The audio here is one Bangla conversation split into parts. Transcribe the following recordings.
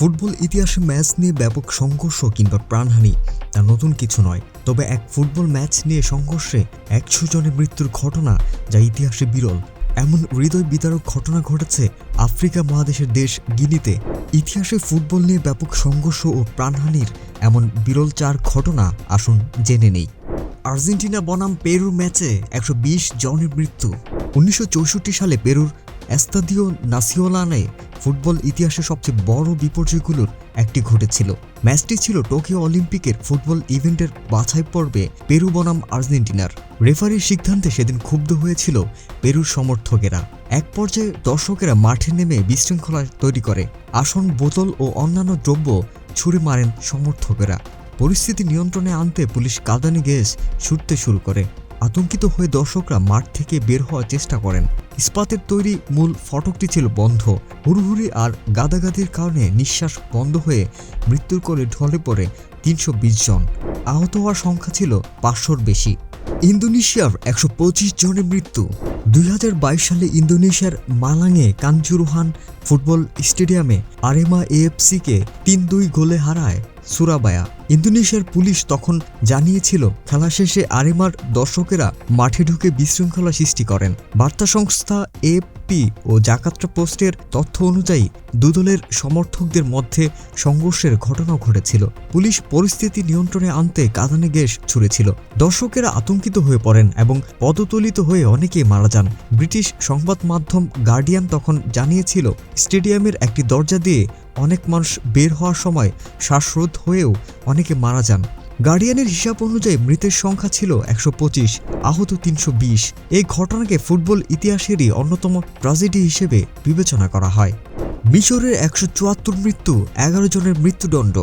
ফুটবল ইতিহাসে ম্যাচ নিয়ে ব্যাপক সংঘর্ষ কিংবা প্রাণহানি, তা নতুন কিছু নয়। তবে এক ফুটবল ম্যাচ নিয়ে সংঘর্ষে একশো জনের মৃত্যুর ঘটনা যা ইতিহাসে বিরল। এমন হৃদয় বিতারক ঘটনা ঘটেছে আফ্রিকা মহাদেশের দেশ গিনিতে। ইতিহাসে ফুটবল নিয়ে ব্যাপক সংঘর্ষ ও প্রাণহানির এমন বিরল চার ঘটনা আসুন জেনে নেই। আর্জেন্টিনা বনাম পেরুর ম্যাচে একশো বিশ জনের মৃত্যু। উনিশশো চৌষট্টি সালে পেরুর এস্তাদিও নাসিওলানে ফুটবল ইতিহাসে সবচেয়ে বড় বিপর্যয়গুলোর একটি ঘটেছিল। ম্যাচটি ছিল টোকিও অলিম্পিকের ফুটবল ইভেন্টের বাছাই পর্বে পেরু বনাম আর্জেন্টিনার। রেফারির সিদ্ধান্তে সেদিন ক্ষুব্ধ হয়েছিল পেরুর সমর্থকেরা। এক পর্যায়ে দর্শকেরা মাঠে নেমে বিশৃঙ্খলা তৈরি করে। আসন, বোতল ও অন্যান্য দ্রব্য ছুড়ে মারেন সমর্থকেরা। পরিস্থিতি নিয়ন্ত্রণে আনতে পুলিশ কাদানি গ্যাস ছুটতে শুরু করে। আতঙ্কিত হয়ে দর্শকরা মাঠ থেকে বের হওয়ার চেষ্টা করেন। ইস্পাতের তৈরি মূল ফটকটি ছিল বন্ধ। হুড়ুহুড়ি আর গাদাগাদির কারণে নিঃশ্বাস বন্ধ হয়ে মৃত্যুর করে ঢলে পড়ে তিনশো বিশ জন। আহত হওয়ার সংখ্যা ছিল পাঁচশোর বেশি। ইন্দোনেশিয়ার একশো পঁচিশ জনের মৃত্যু। দুই হাজার বাইশ সালে ইন্দোনেশিয়ার মালাঙে কাঞ্জুরুহান ফুটবল স্টেডিয়ামে আরেমা এএফসিকে তিন দুই গোলে হারায় সুরাবায়া। ইন্দোনেশিয়ার পুলিশ তখন জানিয়েছিল, খেলা শেষে আরেমার দর্শকেরা মাঠে ঢুকে বিশৃঙ্খলা সৃষ্টি করেন। বার্তা সংস্থা এপি ও জাকাত্রা পোস্টের তথ্য অনুযায়ী দুদলের সমর্থকদের মধ্যে সংঘর্ষের ঘটনা ঘটেছিল। পুলিশ পরিস্থিতি নিয়ন্ত্রণে আনতে কাঁদানে গ্যাস ছুড়েছিল। দর্শকেরা আতঙ্কিত হয়ে পড়েন এবং পদতলিত হয়ে অনেকেই মারা যান। ব্রিটিশ সংবাদ মাধ্যম গার্ডিয়ান তখন জানিয়েছিল, স্টেডিয়ামের একটি দরজা দিয়ে অনেক মানুষ বের হওয়ার সময় শ্বাসরোধ হয়েও অনেকে মারা যান। গার্ডিয়ানের হিসাব অনুযায়ী মৃতের সংখ্যা ছিল একশো পঁচিশ, আহত তিনশো বিশ। এই ঘটনাকে ফুটবল ইতিহাসেরই অন্যতম ট্রাজেডি হিসেবে বিবেচনা করা হয়। মিশরের একশো চুয়াত্তর মৃত্যু, এগারো জনের মৃত্যুদণ্ড।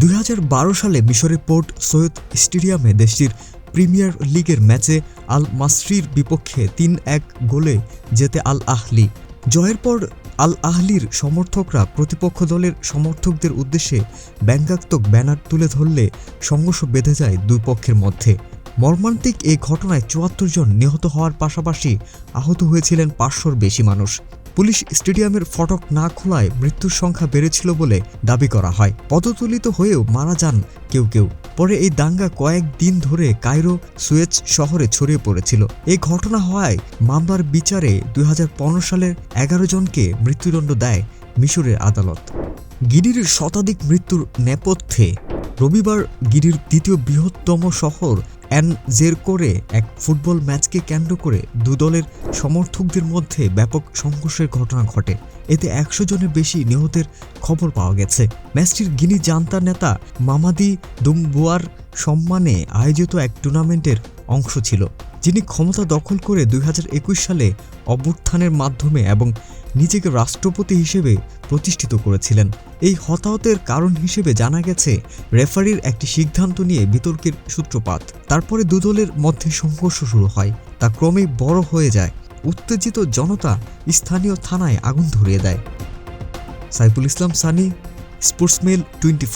দুই হাজার বারো সালে মিশরের পোর্ট সৈয়দ স্টেডিয়ামে দেশটির প্রিমিয়ার লিগের ম্যাচে আল মাসরির বিপক্ষে তিন এক গোলে জেতে আল আহলি জয়ের পর আল আহলির সমর্থকরা প্রতিপক্ষ দলের সমর্থকদের উদ্দেশ্যে ব্যঙ্গাত্মক ব্যানার তুলে ধরলে সংঘর্ষ বেঁধে যায় দুই পক্ষের মধ্যে। মর্মান্তিক এই ঘটনায় চুয়াত্তর জন নিহত হওয়ার পাশাপাশি আহত হয়েছিলেন পাঁচশোর বেশি মানুষ। পুলিশ স্টেডিয়ামের ফটক না খোলায় মৃত্যুর সংখ্যা বেড়েছিল বলে দাবি করা হয়। পদতুলিত হয়েও মারা যান কেউ কেউ। পরে এই দাঙ্গা কয়েক দিন ধরে কায়রো সুয়েজ শহরে ছড়িয়ে পড়েছিল। এই ঘটনা হওয়ায় মামলার বিচারে দুই হাজার পনেরো সালের এগারো জনকে মৃত্যুদণ্ড দেয় মিশরের আদালত। গিরির শতাধিক মৃত্যুর নেপথ্যে রবিবার গিরির দ্বিতীয় বৃহত্তম শহর অ্যান জের করে এক ফুটবল ম্যাচকে কেন্দ্র করে দুদলের সমর্থকদের মধ্যে ব্যাপক সংঘর্ষের ঘটনা ঘটে। এতে একশো জনের বেশি নিহতের খবর পাওয়া গেছে। ম্যাচটির গিনি জান্তার নেতা মামাদি দুমবুয়ার সম্মানে আয়োজিত এক টুর্নামেন্টের অংশ ছিল। যিনি ক্ষমতা দখল করে দুই হাজার একুশ সালে অভ্যুত্থানের মাধ্যমে এবং নিজেকে রাষ্ট্রপতি হিসেবে প্রতিষ্ঠিত করেছিলেন। এই হতাহতের কারণ হিসেবে জানা গেছে, রেফারির একটি সিদ্ধান্ত নিয়ে বিতর্কের সূত্রপাত। তারপরে দুদলের মধ্যে সংঘর্ষ শুরু হয়, তা ক্রমেই বড় হয়ে যায়। উত্তেজিত জনতা স্থানীয় থানায় আগুন ধরিয়ে দেয়। সাইফুল ইসলাম সানি, স্পোর্টসমেল টোয়েন্টি